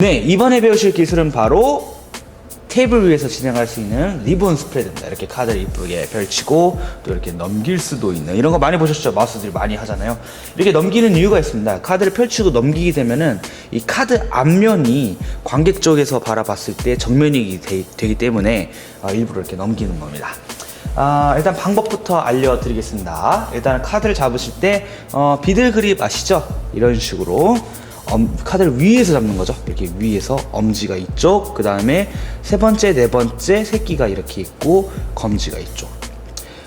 네, 이번에 배우실 기술은 바로 테이블 위에서 진행할 수 있는 리본 스프레드입니다. 이렇게 카드를 이쁘게 펼치고 또 이렇게 넘길 수도 있는 이런 거 많이 보셨죠? 마우스들이 많이 하잖아요. 이렇게 넘기는 이유가 있습니다. 카드를 펼치고 넘기게 되면은 이 카드 앞면이 관객 쪽에서 바라봤을 때 정면이 되, 기 때문에 어, 일부러 이렇게 넘기는 겁니다. 아, 일단 방법부터 알려드리겠습니다. 일단 카드를 잡으실 때 어, 비들 그립 아시죠? 이런 식으로 엄, 카드를 위에서 잡는 거죠. 이렇게 위에서 엄지가 이쪽, 그 다음에 세 번째, 네 번째 새끼가 이렇게 있고 검지가 이쪽.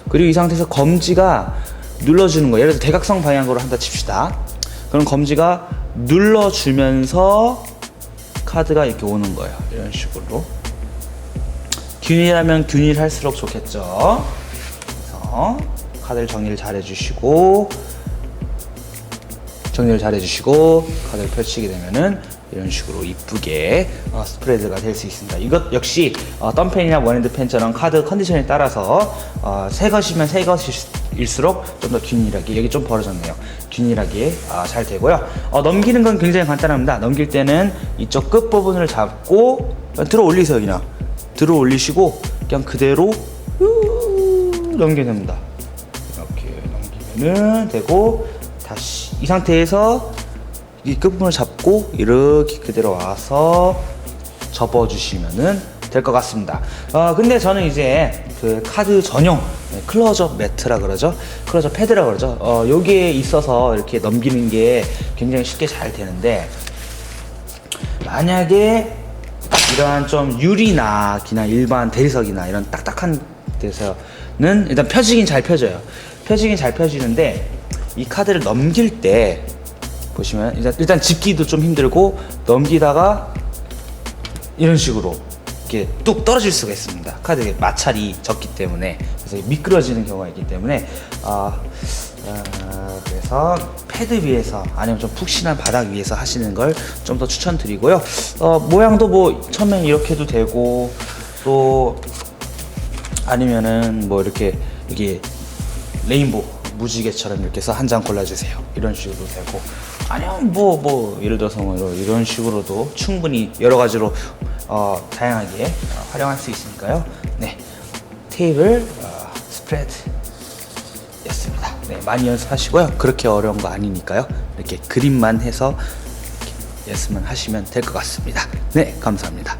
그리고 이 상태에서 검지가 눌러주는 거예요. 예를 들어 대각선 방향으로 한다 칩시다. 그럼 검지가 눌러주면서 카드가 이렇게 오는 거예요. 이런 식으로. 균일하면 균일할수록 좋겠죠. 그래서 카드를 정리를 잘 해주시고 정리를 잘 해주시고 카드를 펼치게 되면은 이런 식으로 이쁘게 어, 스프레드가 될 수 있습니다. 이것 역시 어, 덤펜이나 원핸드 펜처럼 카드 컨디션에 따라서 어, 새 것이면 새 것일수록 좀 더 균일하게 여기 좀 벌어졌네요. 균일하게 아, 잘 되고요. 어, 넘기는 건 굉장히 간단합니다. 넘길 때는 이쪽 끝 부분을 잡고 들어 올리세요 그냥 들어 올리시고 그냥 그대로 후 넘기면 됩니다. 이렇게 넘기면은 되고 다시 이 상태에서 이 끝부분을 잡고 이렇게 그대로 와서 접어주시면은 될 것 같습니다. 어 근데 저는 이제 그 카드 전용 네, 클로저 매트라 그러죠. 클로저 패드라 그러죠. 어 여기에 있어서 이렇게 넘기는 게 굉장히 쉽게 잘 되는데 만약에 이러한 좀 유리나 기나 일반 대리석이나 이런 딱딱한 데서는 일단 펴지긴 잘 펴져요. 펴지긴 잘 펴지는데 이 카드를 넘길 때 보시면 일단, 일단 집기도 좀 힘들고 넘기다가 이런 식으로 이렇게 뚝 떨어질 수가 있습니다. 카드에 마찰이 적기 때문에 그래서 미끄러지는 경우가 있기 때문에 아 어, 그래서 패드 위에서 아니면 좀 푹신한 바닥 위에서 하시는 걸 좀 더 추천드리고요. 어, 모양도 뭐 처음엔 이렇게 해도 되고 또 아니면은 뭐 이렇게 이게 레인보우 무지개처럼 이렇게 해서 한 장 골라주세요. 이런 식으로 되고 아니면 뭐 뭐 예를 들어서 뭐 이런- 식으로도 충분히 여러 가지로 어, 다양하게 어, 활용할 수 있으니까요. 네, 테이블 어, 스프레드 였습니다. 네, 많이 연습하시고요. 그렇게 어려운 거 아니니까요. 이렇게 그림만 해서 이렇게 연습만 하시면 될 것 같습니다. 네, 감사합니다.